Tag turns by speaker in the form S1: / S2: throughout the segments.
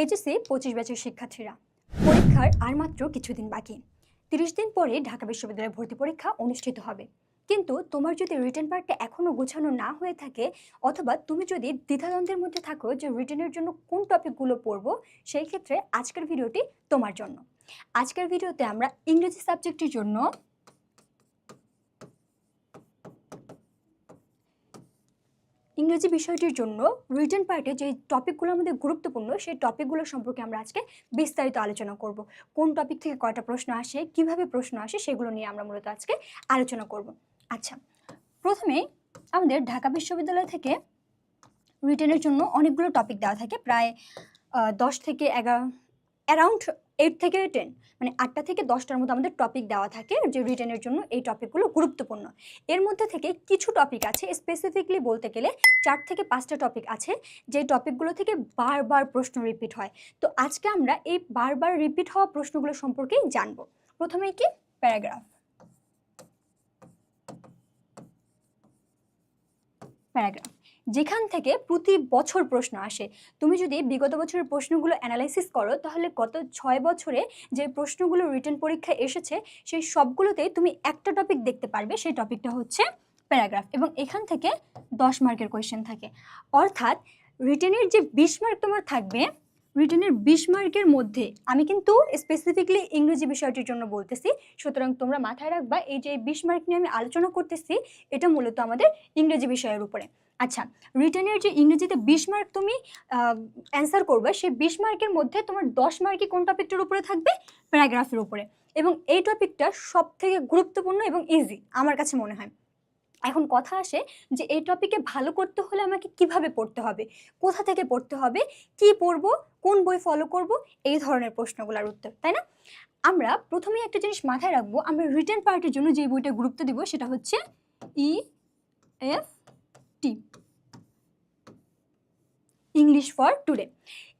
S1: HSC পঁচিশ ব্যাচের শিক্ষার্থীরা। পরীক্ষার আর মাত্র কিছুদিন বাকি। তিরিশ দিন পরে ঢাকা বিশ্ববিদ্যালয়ে ভর্তি পরীক্ষা অনুষ্ঠিত হবে। কিন্তু তোমার যদি রিটার্ন পার্টটা এখনও গোছানো না হয়ে থাকে, অথবা তুমি যদি দ্বিধাদ্বন্দ্বের মধ্যে থাকো যে রিটার্নের জন্য কোন টপিকগুলো পড়ব, সেই ক্ষেত্রে আজকের ভিডিওটি তোমার জন্য। আজকের ভিডিওতে আমরা ইংরেজি সাবজেক্টের জন্য ইংরেজি বিষয়টির জন্য রিটার্ন পার্টে যে টপিকগুলো আমাদের গুরুত্বপূর্ণ, সেই টপিকগুলো সম্পর্কে আমরা আজকে বিস্তারিত আলোচনা করব। কোন টপিক থেকে কয়টা প্রশ্ন আসে, কীভাবে প্রশ্ন আসে, সেগুলো নিয়ে আমরা মূলত আজকে আলোচনা করব। আচ্ছা প্রথমে আমাদের ঢাকা বিশ্ববিদ্যালয় থেকে রিটার্নের জন্য অনেকগুলো টপিক দেওয়া থাকে। প্রায় দশ থেকে এগারো অ্যারাউন্ড এইট থেকে টেন মানে আটটা থেকে দশটার মতো আমাদের টপিক দেওয়া থাকে যে রিটার্নের জন্য এই টপিকগুলো গুরুত্বপূর্ণ। এর মধ্যে থেকে কিছু টপিক আছে স্পেসিফিকলি বলতে গেলে চার থেকে পাঁচটা টপিক আছে, যে টপিকগুলো থেকে বারবার প্রশ্ন রিপিট হয়। তো আজকে আমরা এই বারবার রিপিট হওয়া প্রশ্নগুলো সম্পর্কেই জানব। প্রথমে কি? প্যারাগ্রাফ প্যারাগ্রাফ যেখান থেকে প্রতি বছর প্রশ্ন আসে। তুমি যদি বিগত বছরের প্রশ্নগুলো অ্যানালাইসিস করো, তাহলে গত ছয় বছরে যে প্রশ্নগুলো রিটার্ন পরীক্ষায় এসেছে, সেই সবগুলোতেই তুমি একটা টপিক দেখতে পারবে, সেই টপিকটা হচ্ছে প্যারাগ্রাফ এবং এখান থেকে দশ মার্কের কোয়েশ্চেন থাকে। অর্থাৎ রিটেনের যে বিশ মার্ক তোমার থাকবে রিটেনের বিশ মার্কের মধ্যে আমি কিন্তু স্পেসিফিকলি ইংরেজি বিষয়টির জন্য বলতেছি। সুতরাং তোমরা মাথায় রাখবা, এই যে বিশ মার্ক নিয়ে আমি আলোচনা করতেছি, এটা মূলত আমাদের ইংরেজি বিষয়ের উপরে। আচ্ছা রিটেনের যে ইংরেজিতে বিশ মার্ক তুমি অ্যান্সার করবে, সেই বিশ মার্কের মধ্যে তোমার দশ মার্কই কোন টপিকটার উপরে থাকবে? প্যারাগ্রাফের উপরে। এবং এই টপিকটা সব থেকে গুরুত্বপূর্ণ এবং ইজি আমার কাছে মনে হয়। এখন কথা আসে যে এই টপিকে ভালো করতে হলে আমাকে কীভাবে পড়তে হবে? কোথা থেকে পড়তে হবে? কি পড়ব? কোন বই ফলো করব? এই ধরনের প্রশ্নগুলোর উত্তর, তাই না? আমরা প্রথমেই একটা জিনিস মাথায় রাখব, আমরা রিটার্ন পার্টের জন্য যে বইটা গুরুত্ব দিব সেটা হচ্ছে E F T English for today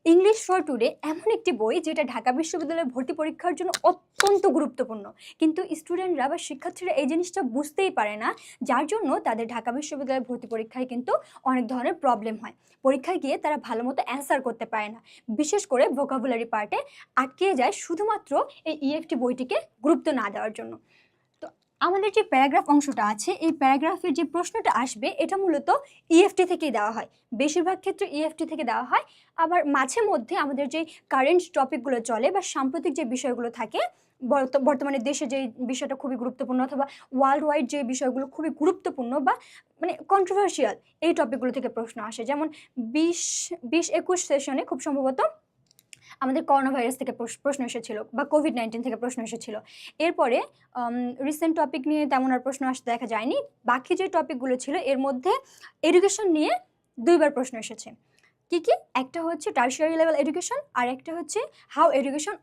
S1: English for today এমন একটি বই যেটা ঢাকা বিশ্ববিদ্যালয়ের ভর্তি পরীক্ষার জন্য অত্যন্ত গুরুত্বপূর্ণ। কিন্তু স্টুডেন্টরা বা শিক্ষার্থীরা এই জিনিসটা বুঝতেই পারে না, যার জন্য তাদের ঢাকা বিশ্ববিদ্যালয়ের ভর্তি পরীক্ষায় কিন্তু অনেক ধরনের প্রবলেম হয়। পরীক্ষায় গিয়ে তারা ভালো মতো অ্যান্সার করতে পারে না। বিশেষ করে ভোকাবুলারি পার্টে আটকে যায় শুধুমাত্র এই ইএফটি বইটিকে গুরুত্ব না দেওয়ার জন্য। আমাদের যে প্যারাগ্রাফ অংশটা আছে, এই প্যারাগ্রাফের যে প্রশ্নটা আসবে, এটা মূলত ইএফটি থেকেই দেওয়া হয়। বেশিরভাগ ক্ষেত্রে ইএফটি থেকে দেওয়া হয়। আবার মাঝে মধ্যে আমাদের যে কারেন্ট টপিকগুলো চলে বা সাম্প্রতিক যে বিষয়গুলো থাকে, বর্ত- বর্তমানে দেশে যে বিষয়টা খুবই গুরুত্বপূর্ণ অথবা ওয়ার্ল্ড ওয়াইড যে বিষয়গুলো খুবই গুরুত্বপূর্ণ বা মানে কন্ট্রোভার্সিয়াল এই টপিকগুলো থেকে প্রশ্ন আসে। যেমন বিশ বিশ একুশ সেশনে খুব সম্ভবত আমাদের করোনা ভাইরাস থেকে প্রশ- প্রশ্ন এসেছিল বা কোভিড নাইন্টিন থেকে প্রশ্ন এসেছিল। এরপরে রিসেন্ট টপিক নিয়ে তেমন আর প্রশ্ন আসতে দেখা যায়নি। বাকি যে টপিকগুলো ছিল, এর মধ্যে এডুকেশন নিয়ে দুইবার প্রশ্ন এসেছে। কি কি? একটা হচ্ছে টার্সিয়ারি লেভেল এডুকেশন আর একটা হচ্ছে how education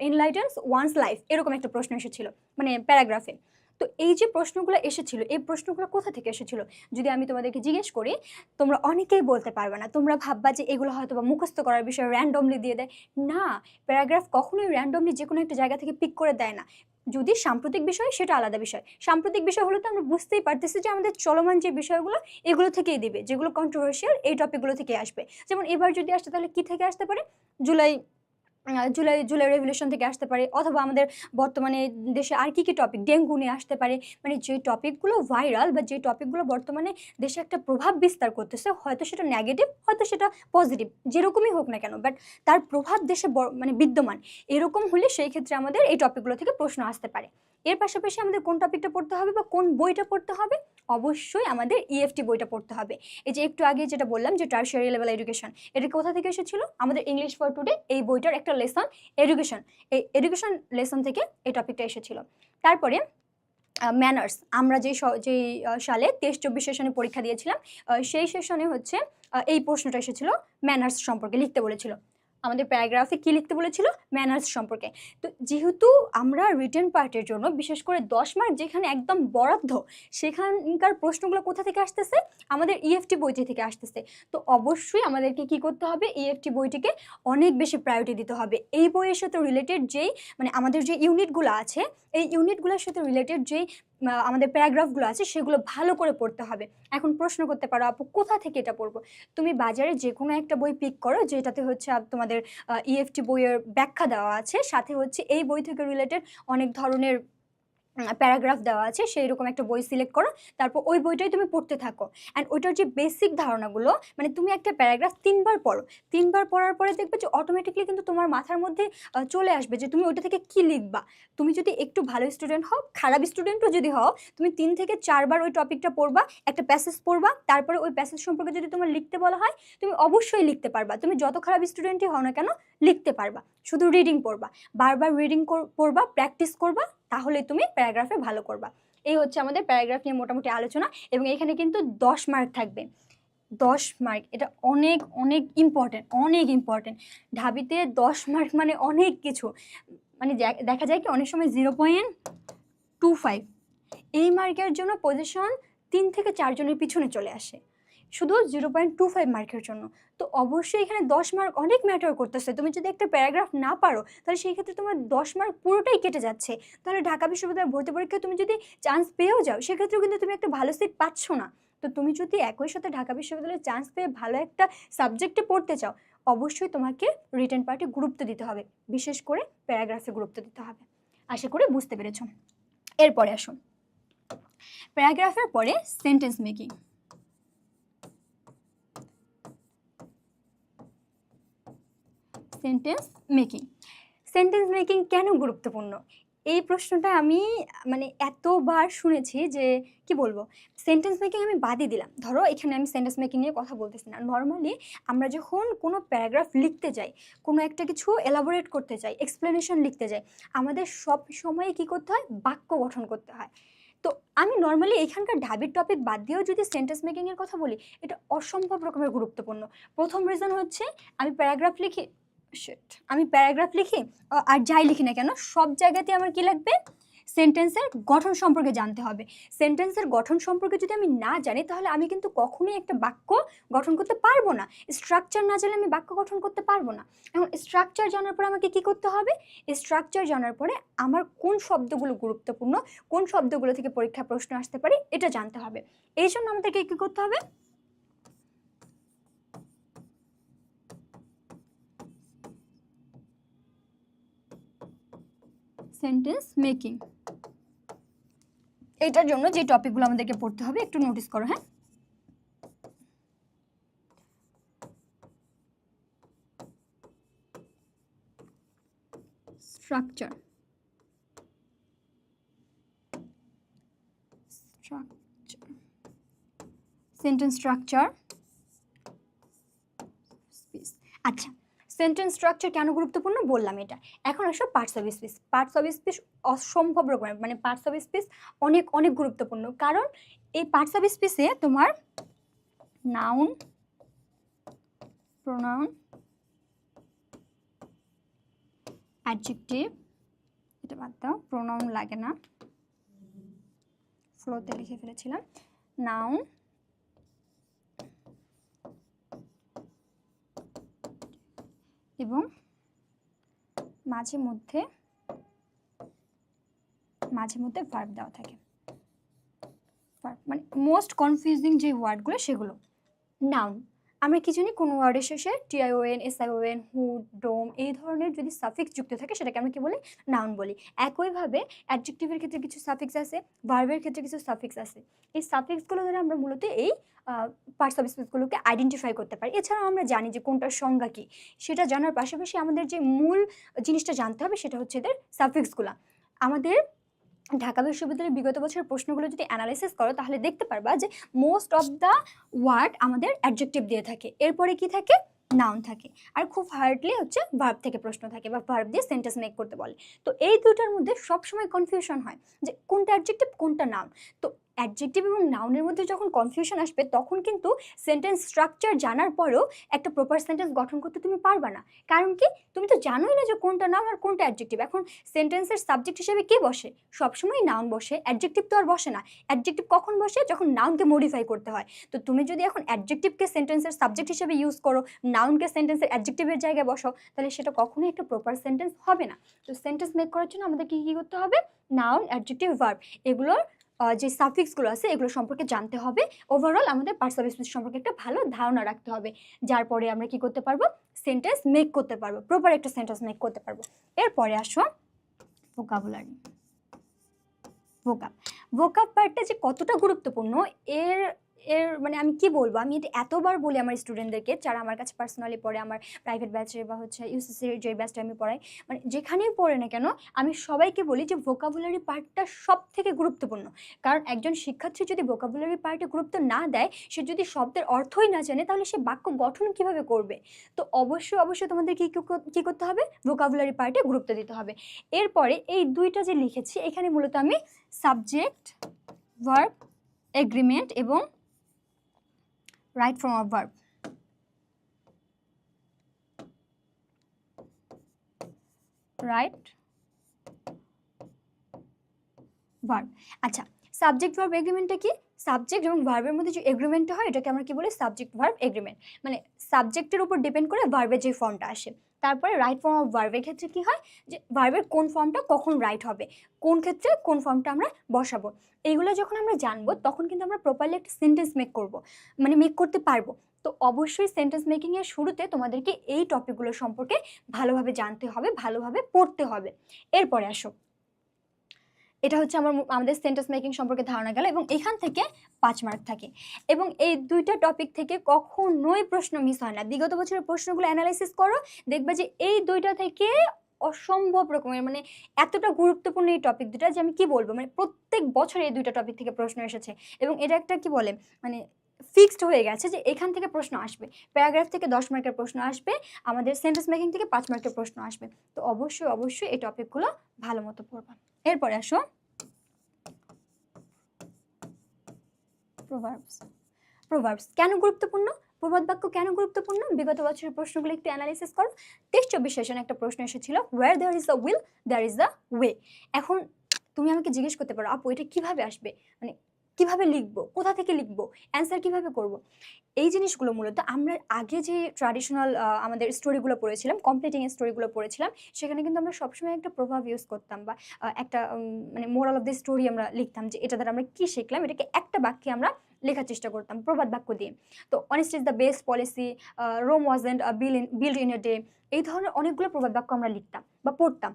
S1: enlightens one's life এরকম একটা প্রশ্ন এসেছিল মানে প্যারাগ্রাফে। তো এই যে প্রশ্নগুলো এসেছিল, এই প্রশ্নগুলো কোথা থেকে এসেছিল? যদি আমি তোমাদেরকে জিজ্ঞেস করি, তোমরা অনেকেই বলতে পারবে না। তোমরা ভাববা যে এগুলো হয়তো বা মুখস্থ করার বিষয়ে র্যান্ডমলি দিয়ে দেয়। না, প্যারাগ্রাফ কখনোই র্যান্ডমলি যে কোনো একটা জায়গা থেকে পিক করে দেয় না। যদি সাম্প্রতিক বিষয়, সেটা আলাদা বিষয়। সাম্প্রতিক বিষয় হলো তো আমরা বুঝতেই পারতেছি যে আমাদের চলমান যে বিষয়গুলো, এগুলো থেকেই দিবে। যেগুলো কন্ট্রোভার্সিয়াল এই টপিকগুলো থেকে আসবে। যেমন এবার যদি আসতে তাহলে কি থেকে আসতে পারে? জুলাই জুলাই জুলাই রেভলিউশন থেকে আসতে পারে অথবা আমাদের বর্তমানে দেশে আর কী কী টপিক ডেঙ্গু নিয়ে আসতে পারে। মানে যে টপিকগুলো ভাইরাল বা যে টপিকগুলো বর্তমানে দেশে একটা প্রভাব বিস্তার করতেছে, হয়তো সেটা নেগেটিভ হয়তো সেটা পজিটিভ যেরকমই হোক না কেন। বাট তার প্রভাব দেশে মানে বিদ্যমান। এরকম হলে সেই ক্ষেত্রে আমাদের এই টপিকগুলো থেকে প্রশ্ন আসতে পারে। এর পাশাপাশি আমাদের কোন টপিকটা পড়তে হবে বা কোন বইটা পড়তে হবে? অবশ্যই আমাদের ইএফটি বইটা পড়তে হবে। এই যে একটু আগে যেটা বললাম যে টার্সিয়ারি লেভেল এডুকেশন এটা কোথা থেকে এসেছিল? আমাদের ইংলিশ ফর টুডে এই বইটার একটা লেসন এডুকেশন এই এডুকেশন লেসন থেকে এই টপিকটা এসেছিল। তারপরে ম্যানার্স আমরা যে যেই সালে তেইশ চব্বিশ সেশনে পরীক্ষা দিয়েছিলাম সেই সেশনে হচ্ছে এই প্রশ্নটা এসেছিল ম্যানার্স সম্পর্কে লিখতে বলেছিল। আমাদের প্যারাগ্রাফে কি লিখতে বলেছিল? ম্যানার্স সম্পর্কে। তো যেহেতু আমরা রিটার্ন পার্টের জন্য, বিশেষ করে দশ মার্ক যেখানে একদম বরাদ্দ, সেখানকার প্রশ্নগুলো কোথা থেকে আসতেছে? আমাদের ইএফটি বইটি থেকে আসতেছে। তো অবশ্যই আমাদেরকে কি করতে হবে? ইএফটি বইটিকে অনেক বেশি প্রায়োরিটি দিতে হবে। এই বইয়ের সাথে রিলেটেড যেই মানে আমাদের যে ইউনিটগুলো আছে, এই ইউনিটগুলোর সাথে রিলেটেড যেই আমাদের প্যারাগ্রাফগুলো আছে, সেগুলো ভালো করে পড়তে হবে। এখন প্রশ্ন করতে পারো, আপু, কোথা থেকে এটা পড়ব? তুমি বাজারে যে কোনো একটা বই পিক করো, যেটাতে হচ্ছে তোমাদের ইএফটি বইয়ের ব্যাখ্যা দেওয়া আছে, সাথে হচ্ছে এই বই থেকে রিলেটেড অনেক ধরনের প্যারাগ্রাফ দেওয়া আছে সেই রকম একটা বই সিলেক্ট করো, তারপর ওই বইটাই তুমি পড়তে থাকো। অ্যান্ড ওইটার যে বেসিক ধারণাগুলো মানে তুমি একটা প্যারাগ্রাফ তিনবার পড়ো। তিনবার পড়ার পরে দেখবে যে অটোমেটিকলি কিন্তু তোমার মাথার মধ্যে চলে আসবে যে তুমি ওইটা থেকে কি লিখবা। তুমি যদি একটু ভালো স্টুডেন্ট হও, খারাপ স্টুডেন্টও যদি হও, তুমি তিন থেকে চারবার ওই টপিকটা পড়বা, একটা প্যাসেজ পড়বা, তারপরে ওই প্যাসেজ সম্পর্কে যদি তোমার লিখতে বলা হয়, তুমি অবশ্যই লিখতে পারবা। তুমি যত খারাপ স্টুডেন্টই হও না কেন, লিখতে পারবা। শুধু রিডিং পড়বা। বারবার রিডিং পড়বা প্র্যাকটিস করবা তাহলে তুমি প্যারাগ্রাফে ভালো করবা। এই হচ্ছে আমাদের প্যারাগ্রাফ নিয়ে মোটামুটি আলোচনা এবং এখানে কিন্তু দশ মার্ক থাকবে। দশ মার্ক, এটা অনেক অনেক ইম্পর্টেন্ট অনেক ইম্পর্টেন্ট ঢাবিতে দশ মার্ক মানে অনেক কিছু। মানে দেখা যায় কি অনেক সময় জিরো পয়েন্ট টু ফাইভ এই মার্কের জন্য পজিশন তিন থেকে চারজনের পিছনে চলে আসে। শুধু জিরো পয়েন্ট টু ফাইভ মার্কের জন্য। তো অবশ্যই এখানে দশ মার্ক অনেক ম্যাটার করতেছে। তুমি যদি একটা প্যারাগ্রাফ না পারো, তাহলে সেই ক্ষেত্রে তোমার দশ মার্ক পুরোটাই কেটে যাচ্ছে। তাহলে ঢাকা বিশ্ববিদ্যালয়ের ভর্তি পরীক্ষায় তুমি যদি চান্স পেয়েও যাও, সেক্ষেত্রেও কিন্তু তুমি একটা ভালো সিট পাচ্ছ না। তো তুমি যদি একই সাথে ঢাকা বিশ্ববিদ্যালয়ে চান্স পেয়ে ভালো একটা সাবজেক্টে পড়তে চাও, অবশ্যই তোমাকে রিটার্ন পার্টি গুরুত্ব দিতে হবে। বিশেষ করে প্যারাগ্রাফে গুরুত্ব দিতে হবে। আশা করি বুঝতে পেরেছ। এরপরে আসুন। প্যারাগ্রাফের পরে sentence making sentence making sentence making কেন গুরুত্বপূর্ণ? এই প্রশ্নটা আমি মানে এতবার শুনেছি যে, কি বলব? সেন্টেন্স মেকিং আমি বাদই দিলাম। ধরো, এখানে আমি সেন্টেন্স মেকিং নিয়ে কথা বলতেছি না। নর্মালি আমরা যখন কোনো প্যারাগ্রাফ লিখতে যাই, কোনো একটা কিছু এলাবোরেট করতে চাই এক্সপ্লেনেশন লিখতে যাই, আমাদের সব সময় কি করতে হয়? বাক্য গঠন করতে হয়। তো আমি নর্মালি এখানকার ঢাবির টপিক বাদ দিয়েও যদি সেন্টেন্স মেকিংয়ের কথা বলি, এটা অসম্ভব রকমের গুরুত্বপূর্ণ। প্রথম রিজন হচ্ছে, আমি প্যারাগ্রাফ লিখি শিট আমি প্যারাগ্রাফ লিখি আর যাই লিখি না কেন, সব জায়গাতে আমার কি লাগবে? সেন্টেন্সের গঠন সম্পর্কে জানতে হবে। সেন্টেন্সের গঠন সম্পর্কে যদি আমি না জানি, তাহলে আমি কিন্তু কখনোই একটা বাক্য গঠন করতে পারব না। স্ট্রাকচার না জানলে আমি বাক্য গঠন করতে পারব না। এখন স্ট্রাকচার জানার পরে আমাকে কি করতে হবে? স্ট্রাকচার জানার পরে আমার কোন শব্দগুলো গুরুত্বপূর্ণ, কোন শব্দগুলো থেকে পরীক্ষা প্রশ্ন আসতে পারে, এটা জানতে হবে। এই জন্য আমাদেরকে কী করতে হবে? সেন্টেন্স মেকিং এটার জন্য যে টপিকগুলো আমাদেরকে পড়তে হবে, একটু নোটিস করো হ্যাঁ? স্ট্রাকচার সেন্টেন্স স্ট্রাকচার আচ্ছা সেন্টেন্স স্ট্রাকচার কেন গুরুত্বপূর্ণ? বললাম এটা। এখন আসো parts of speech parts of speech অসম্ভব রকমের মানে পার্টস অফ স্পিচ অনেক অনেক গুরুত্বপূর্ণ। কারণ এই পার্টস অফ স্পিচে তোমার নাউন প্রোনাউন অ্যাডজেক্টিভ এটা বাদ দাও প্রোনাউন লাগে না। ফ্লোতে লিখে ফেলেছিলাম। নাউন এবং মাঝে মধ্যে মাঝে মধ্যে ভার্ব দেওয়া থাকে। ভার্ব মানে মোস্ট কনফিউজিং যে ওয়ার্ডগুলো সেগুলো। নাউন আমরা কি জানি কোনো ওয়ার্ডের শেষে টিআইওএন এসআইওএন হুড ডোম এই ধরনের যদি সাফিক্স যুক্ত থাকে সেটাকে আমরা কি বলি? নাউন বলি। একইভাবে অ্যাডজেক্টিভের ক্ষেত্রে কিছু সাফিক্স আছে ভার্বের ক্ষেত্রে কিছু সাফিক্স আছে। এই সাফিক্সগুলো দ্বারা আমরা মূলত এই পার্টস অফ স্পিচগুলোকে আইডেন্টিফাই করতে পারি। এছাড়াও আমরা জানি যে কোনটার সংজ্ঞা কী। সেটা জানার পাশাপাশি আমাদের যে মূল জিনিসটা জানতে হবে সেটা হচ্ছে এদের সাফিক্সগুলো আমাদের ঢাকা বিশ্ববিদ্যালয়ের বিগত বছরের প্রশ্নগুলো যদি অ্যানালাইসিস করো, তাহলে দেখতে পারবা যে মোস্ট অফ দ্য ওয়ার্ড আমাদের অ্যাডজেক্টিভ দিয়ে থাকে। এরপরে কি থাকে? নাউন থাকে। আর খুব হার্ডলি হচ্ছে ভার্ব থেকে প্রশ্ন থাকে বা ভার্ব দিয়ে সেন্টেন্স মেক করতে বলে। তো এই দুটার মধ্যে সবসময় কনফিউশন হয় যে কোনটা অ্যাডজেক্টিভ কোনটা নাউন তো অ্যাডজেক্টিভ এবং নাউনের মধ্যে যখন কনফিউশন আসবে, তখন কিন্তু সেন্টেন্স স্ট্রাকচার জানার পরেও একটা প্রপার সেন্টেন্স গঠন করতে তুমি পারবা না। কারণ কি? তুমি তো জানোই না যে কোনটা নাউন আর কোনটা অ্যাডজেক্টিভ এখন সেন্টেন্সের সাবজেক্ট হিসেবে কে বসে? সবসময় নাউন বসে। অ্যাডজেক্টিভ তো আর বসে না। অ্যাডজেক্টিভ কখন বসে? যখন নাউনকে মডিফাই করতে হয়। তো তুমি যদি এখন অ্যাডজেক্টিভকে সেন্টেন্সের সাবজেক্ট হিসেবে ইউজ করো নাউনকে সেন্টেন্সের অ্যাডজেক্টিভের জায়গায় বসো তাহলে সেটা কখনোই একটা প্রপার সেন্টেন্স হবে না। তো সেন্টেন্স মেক করার জন্য আমাদেরকে কী কী করতে হবে? নাউন অ্যাডজেক্টিভ ভার্ব এগুলোর যে সাফিক্সগুলো আছে, এগুলো সম্পর্কে জানতে হবে। ওভারঅল আমাদের পার্টস অফ স্পিচ সম্পর্কে একটা ভালো ধারণা রাখতে হবে। যার পরে আমরা কি করতে পারব? সেন্টেন্স মেক করতে পারব। প্রপার একটা সেন্টেন্স মেক করতে পারব। এরপরে আসো ভোকাবুলারি ভোকাব ভোকাব পার্টটা যে কতটা গুরুত্বপূর্ণ, এর এর মানে আমি কি বলব? আমি এটা এতবার বলি আমার স্টুডেন্টদেরকে যারা আমার কাছে পার্সোনালি পড়ে, আমার প্রাইভেট ব্যাচে বা হচ্ছে ইউসিসির যে ব্যাচটা আমি পড়াই মানে যেখানেই পড়ে না কেন, আমি সবাইকে বলি যে ভোকাবুলারি পার্টটা সব থেকে গুরুত্বপূর্ণ। কারণ একজন শিক্ষার্থী যদি ভোকাবুলারি পার্টে গুরুত্ব না দেয়, সে যদি শব্দের অর্থই না জানে, তাহলে সে বাক্য গঠন কীভাবে করবে? তো অবশ্যই অবশ্যই তোমাদের কি, কী করতে হবে? ভোকাবুলারি পার্টে গুরুত্ব দিতে হবে। এরপরে এই দুইটা যে লিখেছি, এখানে মূলত আমি সাবজেক্ট ভার্ব এগ্রিমেন্ট এবং right from our verb. Right verb. আচ্ছা সাবজেক্ট ভার্ব এগ্রিমেন্টটা কি সাবজেক্ট এবং ভার্বের মধ্যে যে এগ্রিমেন্টটা হয়, এটাকে আমরা কি বলি সাবজেক্ট ভার্ব এগ্রিমেন্ট মানে সাবজেক্টের উপর ডিপেন্ড করে ভার্বের যে ফর্মটা আসে তারপরে রাইট ফর্ম অফ ভার্বের ক্ষেত্রে কি হয়? যে ভার্বের কোন ফর্মটা কখন রাইট হবে? কোন ক্ষেত্রে কোন ফর্মটা আমরা বসাবো? এইগুলো যখন আমরা জানব, তখন কিন্তু আমরা প্রপারলি একটা সেন্টেন্স মেক করব। মানে মেক করতে পারব। তো অবশ্যই সেন্টেন্স মেকিংয়ের শুরুতে তোমাদেরকে এই টপিকগুলো সম্পর্কে ভালোভাবে জানতে হবে, ভালোভাবে পড়তে হবে। এরপরে আসো। এটা হচ্ছে আমার আমাদের সেন্টেন্স মেকিং সম্পর্কে ধারণা গেল এবং এখান থেকে পাঁচ মার্ক থাকে। এবং এই দুইটা টপিক থেকে কখনোই প্রশ্ন মিস হয় না। বিগত বছরের প্রশ্নগুলো অ্যানালাইসিস করো, দেখবে যে এই দুইটা থেকে অসম্ভব রকমের মানে এতটা গুরুত্বপূর্ণ এই টপিক দুটা যে আমি কি বলব? মানে প্রত্যেক বছর এই দুইটা টপিক থেকে প্রশ্ন এসেছে। এবং এটা একটা কি বলে? মানে ফিক্সড হয়ে গেছে যে এখান থেকে প্রশ্ন আসবে। প্যারাগ্রাফ থেকে দশ মার্কের প্রশ্ন আসবে, আমাদের সেন্টেন্স মেকিং থেকে পাঁচ মার্কের প্রশ্ন আসবে। তো অবশ্যই অবশ্যই এই টপিকগুলো ভালো মতো পড়বা। এরপরে আসো। প্রভার্বস প্রভার্বস কেন গুরুত্বপূর্ণ? প্রবাদ বাক্য কেন গুরুত্বপূর্ণ? বিগত বছরের প্রশ্নগুলো একটু অ্যানালিসিস করো। তেইশ চব্বিশ সেশনে একটা প্রশ্ন এসেছিল where there is the will there is the way এখন তুমি আমাকে জিজ্ঞেস করতে পারো, আপু, এটা কীভাবে আসবে? মানে কীভাবে লিখব? কোথা থেকে লিখব? অ্যান্সার কীভাবে করব? এই জিনিসগুলো মূলত আমরা আগে যে ট্র্যাডিশনাল আমাদের স্টোরিগুলো পড়েছিলাম কমপ্লিটিং স্টোরিগুলো পড়েছিলাম, সেখানে কিন্তু আমরা সবসময় একটা প্রভাব ইউজ করতাম বা একটা মানে মোরাল অফ দ্য স্টোরি আমরা লিখতাম যে এটা দ্বারা আমরা কী শিখলাম? এটাকে একটা বাক্যে আমরা লেখার চেষ্টা করতাম, প্রবাদ বাক্য দিয়ে। তো honest is the best policy Rome wasn't built in build in a day এই ধরনের অনেকগুলো প্রবাদ বাক্য আমরা লিখতাম বা পড়তাম।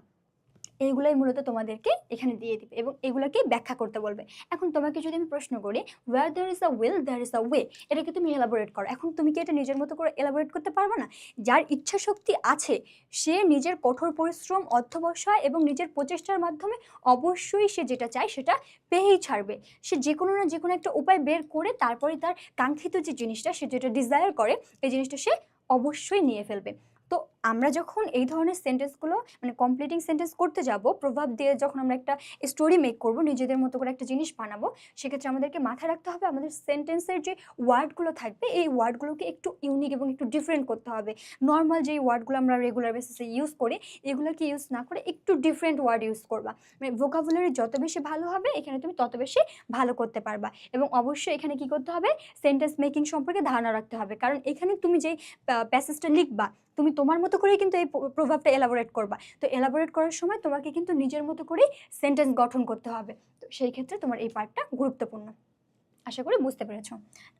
S1: এইগুলোই মূলত তোমাদেরকে এখানে দিয়ে দিবে এবং এগুলোকে ব্যাখ্যা করতে বলবে। এখন তোমাকে যদি আমি প্রশ্ন করি where there is a will there is a way এটাকে তুমি এলাবোরেট করো। এখন তুমি কি এটা নিজের মতো করে এলাবোরেট করতে পারবে না? যার ইচ্ছা শক্তি আছে, সে নিজের কঠোর পরিশ্রম, অধ্যবসায় এবং নিজের প্রচেষ্টার মাধ্যমে অবশ্যই সে যেটা চায় সেটা পেয়েই ছাড়বে। সে যে কোনো না যে কোনো একটা উপায় বের করে তারপরে তার কাঙ্ক্ষিত যে জিনিসটা, সে যেটা ডিজায়ার করে, এই জিনিসটা সে অবশ্যই নিয়ে ফেলবে। তো আমরা যখন এই ধরনের সেন্টেন্সগুলো মানে কমপ্লিটিং সেন্টেন্স করতে যাব, প্রভাব দিয়ে যখন আমরা একটা স্টোরি মেক করব, নিজেদের মতো করে একটা জিনিস বানাবো, সেক্ষেত্রে আমাদেরকে মাথায় রাখতে হবে আমাদের সেন্টেন্সের যে ওয়ার্ডগুলো থাকবে, এই ওয়ার্ডগুলোকে একটু ইউনিক এবং একটু ডিফারেন্ট করতে হবে। নর্মাল যেই ওয়ার্ডগুলো আমরা রেগুলার বেসিসে ইউজ করি, এগুলোকে ইউজ না করে একটু ডিফারেন্ট ওয়ার্ড ইউজ করবা। মানে ভোকাবুলারি যত বেশি ভালো হবে, এখানে তুমি তত বেশি ভালো করতে পারবা। এবং অবশ্যই এখানে কি করতে হবে? সেন্টেন্স মেকিং সম্পর্কে ধারণা রাখতে হবে। কারণ এখানে তুমি যেই প্যাসেজটা লিখবা, তুমি তোমার মতো করেই কিন্তু এই প্রভাবটা এলাবোরেট করবা। তো এলাবোরেট করার সময় তোমাকে কিন্তু নিজের মতো করেই সেন্টেন্স গঠন করতে হবে। তো সেই ক্ষেত্রে তোমার এই পার্টটা গুরুত্বপূর্ণ। আশা করি বুঝতে পেরেছ।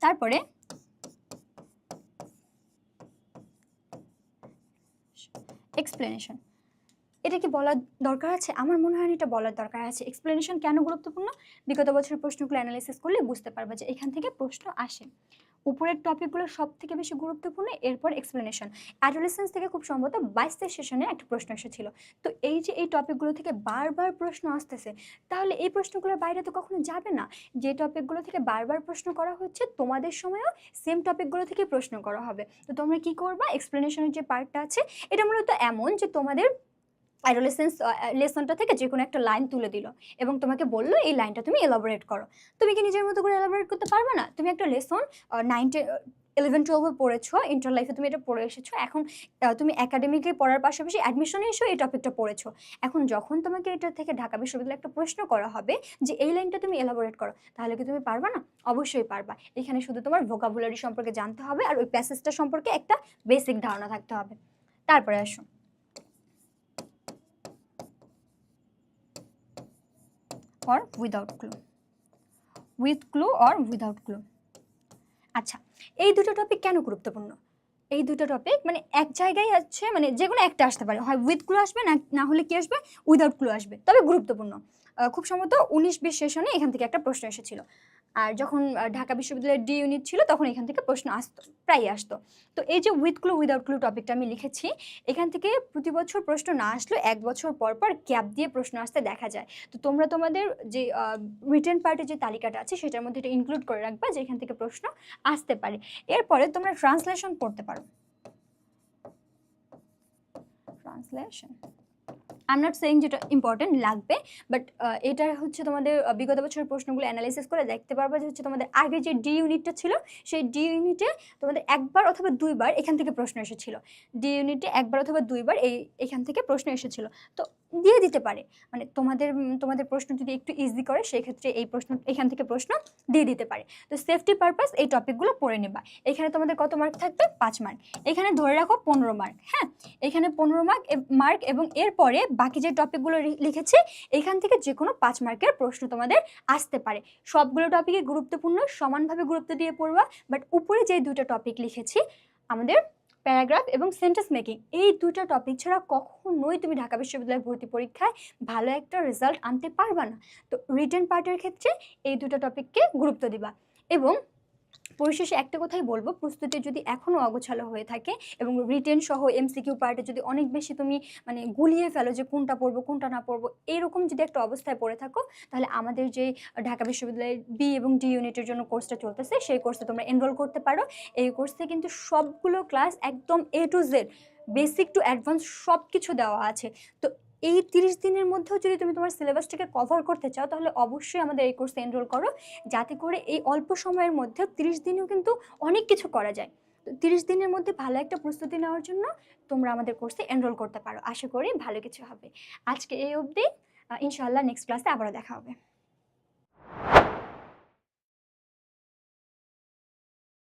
S1: তারপরে এক্সপ্লেনেশন এটা কি বলার দরকার আছে? আমার মনে হয় এটা বলার দরকার আছে। এক্সপ্লেনেশন কেন গুরুত্বপূর্ণ? বিগত বছরের প্রশ্নগুলো অ্যানালাইসিস করলে বুঝতে পারবা যে এখান থেকে প্রশ্ন আসে। উপরের টপিকগুলো সব থেকে বেশি গুরুত্বপূর্ণ, এরপর এক্সপ্লেনেশন অ্যাডোলেসেন্স থেকে খুব সম্ভবত বাইশ তেইশ সেশনে একটা প্রশ্ন এসেছিল। তো এই যে এই টপিকগুলো থেকে বারবার প্রশ্ন আসতেছে, তাহলে এই প্রশ্নগুলোর বাইরে তো কখনো যাবে না। যে টপিকগুলো থেকে বারবার প্রশ্ন করা হচ্ছে, তোমাদের সময়ও সেম টপিকগুলো থেকে প্রশ্ন করা হবে। তো তোমরা কি করবা? এক্সপ্লেনেশনের যে পার্টটা আছে, এটা মূলত এমন যে তোমাদের অ্যাডোলেসেন্স লেসনটা থেকে যে কোনো একটা লাইন তুলে দিল এবং তোমাকে বলল, এই লাইনটা তুমি এলাবোরেট করো। তুমি কি নিজের মতো করে এলাবোরেট করতে পারবে না? তুমি একটা লেসন নাইনটে ইলেভেন টুয়েলভে পড়েছো ইন্টার লাইফে তুমি এটা পড়ে এসেছ, এখন তুমি একাডেমিকে পড়ার পাশাপাশি অ্যাডমিশনে এসেও এই টপিকটা পড়েছো। এখন যখন তোমাকে এটা থেকে ঢাকা বিশ্ববিদ্যালয়ে একটা প্রশ্ন করা হবে যে, এই লাইনটা তুমি এলাবোরেট করো, তাহলে কি তুমি পারবা না? অবশ্যই পারবা। এখানে শুধু তোমার ভোকাবুলারি সম্পর্কে জানতে হবে আর ওই প্যাসেজটা সম্পর্কে একটা বেসিক ধারণা থাকতে হবে। তারপরে আসো। Or without clue with clue or without clue আচ্ছা এই দুটো টপিক কেন গুরুত্বপূর্ণ? এই দুটো টপিক মানে এক জায়গায় আছে মানে যে কোনো একটা আসতে পারে। হয় উইথ ক্লু আসবে, না না হলে কি আসবে? উইদাউট ক্লু আসবে। তবে গুরুত্বপূর্ণ। খুব সম্ভবত উনিশ বিশ সেশনে এখান থেকে একটা প্রশ্ন এসেছিল। আর যখন ঢাকা বিশ্ববিদ্যালয়ের ডি ইউনিট ছিল, তখন এখান থেকে প্রশ্ন আসতো, প্রায়ই আসতো। তো এই যে উইথ ক্লু উইদাউট ক্লু টপিকটা আমি লিখেছি, এখান থেকে প্রতি বছর প্রশ্ন না আসলেও এক বছর পর পর গ্যাপ দিয়ে প্রশ্ন আসতে দেখা যায়। তো তোমরা তোমাদের যে রিটার্ন পার্টের যে তালিকাটা আছে, সেটার মধ্যে এটা ইনক্লুড করে রাখবা, যে এখান থেকে প্রশ্ন আসতে পারে। এরপরে তোমরা ট্রান্সলেশন পড়তে পারো। Translation I am not saying যেটা ইম্পর্টেন্ট লাগবে বাট এটা হচ্ছে তোমাদের বিগত বছরের প্রশ্নগুলো অ্যানালাইসিস করে দেখতে পারবে যে হচ্ছে তোমাদের আগে যে ডি ইউনিটটা ছিল, সেই ডি ইউনিটে তোমাদের একবার অথবা দুইবার এখান থেকে প্রশ্ন এসেছিল। ডি ইউনিটে একবার অথবা দুইবার এই, এখান থেকে প্রশ্ন এসেছিল। তো দিয়ে দিতে পারে। মানে তোমাদের তোমাদের প্রশ্ন যদি একটু ইজি করে সেই ক্ষেত্রে এই প্রশ্ন, এখান থেকে প্রশ্ন দিয়ে দিতে পারে। তো সেফটি পারপাস এই টপিকগুলো পড়ে নেবা। এখানে তোমাদের কত মার্ক থাকবে? পাঁচ মার্ক এখানে ধরে রাখো পনেরো মার্ক হ্যাঁ? এখানে পনেরো মার্ক মার্ক এবং এরপরে বাকি যে টপিকগুলো লিখেছি, এখান থেকে যে কোনো পাঁচ মার্কের প্রশ্ন তোমাদের আসতে পারে। সবগুলো টপিকে গুরুত্বপূর্ণ, সমানভাবে গুরুত্ব দিয়ে পড়বা বাট উপরে যে দুটো টপিক লিখেছি, আমাদের প্যারাগ্রাফ এবং সেন্টেন্স মেকিং এই দুটো টপিক ছাড়া কখনোই তুমি ঢাকা বিশ্ববিদ্যালয়ের ভর্তি পরীক্ষায় ভালো একটা রেজাল্ট আনতে পারবা না। তো রিটেন পার্টের ক্ষেত্রে এই দুটো টপিককে গুরুত্ব দিবা। এবং পরিশেষে একটা কথাই বলব, প্রস্তুতি যদি এখনও অগোছালো হয়ে থাকে এবং রিটেন সহ এমসিকিউ পার্টে যদি অনেক বেশি তুমি মানে গুলিয়ে ফেলো যে কোনটা পড়ব, কোনটা না পড়ব, এরকম যদি একটা অবস্থায় পড়ে থাকো, তাহলে আমাদের যে ঢাকা বিশ্ববিদ্যালয়ের বি এবং ডি ইউনিটের জন্য কোর্সটা চলতেছে, সেই কোর্সে তোমরা এনরোল করতে পারো। এই কোর্সে কিন্তু সবগুলো ক্লাস একদম A to Z basic to advance সব কিছু দেওয়া আছে। তো এই তিরিশ দিনের মধ্যেও যদি তুমি তোমার সিলেবাসটাকে কভার করতে চাও, তাহলে অবশ্যই আমাদের এই কোর্সে এনরোল করো। যাতে করে এই অল্প সময়ের মধ্যে তিরিশ দিনেও কিন্তু অনেক কিছু করা যায়। তো তিরিশ দিনের মধ্যে ভালো একটা প্রস্তুতি নেওয়ার জন্য তোমরা আমাদের কোর্সে এনরোল করতে পারো। আশা করি ভালো কিছু হবে। আজকে এই অবধি ইনশাল্লাহ নেক্সট ক্লাসে আবারও দেখা হবে।